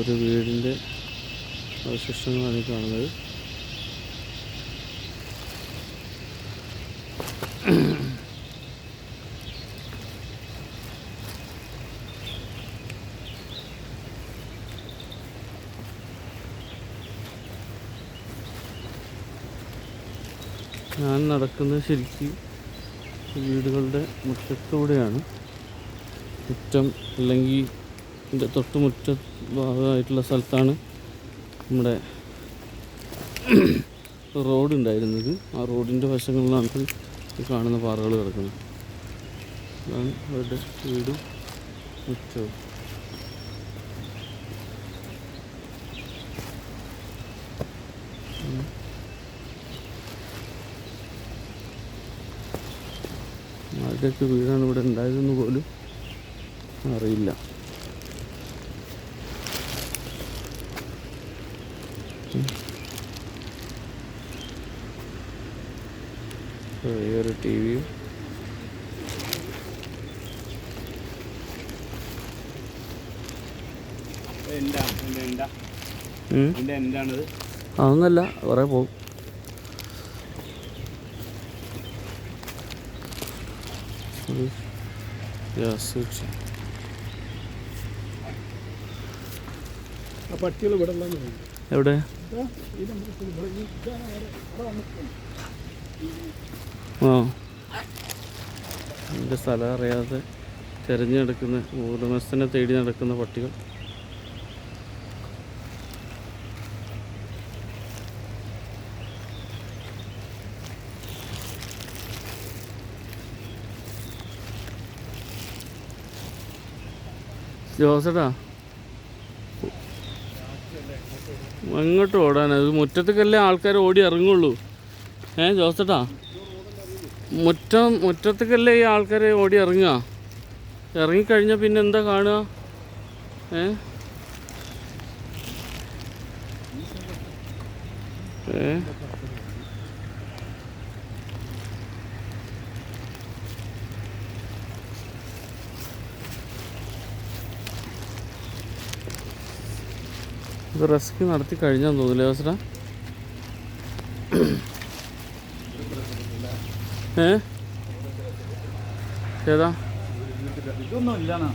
ഒരു വീടിന്റെ അവശിഷ്ടങ്ങളാണ് കാണുന്നത്. ഞാൻ നടക്കുന്നത് ശരിക്ക് വീടുകളുടെ മുറ്റത്തൂടെയാണ്. മുറ്റം അല്ലെങ്കിൽ ഇതിന്റെ തൊട്ടുമുറ്റ ഭാഗമായിട്ടുള്ള സ്ഥലത്താണ് നമ്മുടെ റോഡ് ഉണ്ടായിരുന്നത് ആ റോഡിന്റെ വശങ്ങളിലാണ് ഈ കാണുന്ന പാറകൾ കിടക്കുന്നത്. അതാണ് അവരുടെ വീടും മുറ്റവും. ആരുടെയൊക്കെ വീടാണ് ഇവിടെ ഉണ്ടായതെന്ന് പോലും അറിയില്ല. ഒരു ടി വിയും അതൊന്നല്ല കുറേ പോകും. ആ പട്ടികൾ ഇവിടെ തോന്നുന്നു. എവിടെ. ആ എന്റെ സ്ഥലം അറിയാതെ തിരഞ്ഞു നടക്കുന്ന ഉടമസ്ഥനെ തേടി നടക്കുന്ന പട്ടികൾ ജോസടാ എങ്ങോട്ട് അത് മുറ്റത്തേക്കല്ലേ ആൾക്കാർ ഓടി ഇറങ്ങുള്ളൂ. ഏ ജോസട്ടാ? മുറ്റം മുറ്റത്തേക്കല്ലേ ഈ ആൾക്കാർ ഓടി ഇറങ്ങുക? ഇറങ്ങിക്കഴിഞ്ഞാൽ പിന്നെ എന്താ കാണുക? ഏ? ഏ? ഇത് റെസ്ക്യൂ നടത്തി കഴിഞ്ഞാൽ തോന്നില്ല അവസര ഏതാ? ഇതൊന്നും ഇല്ലാന്നാ.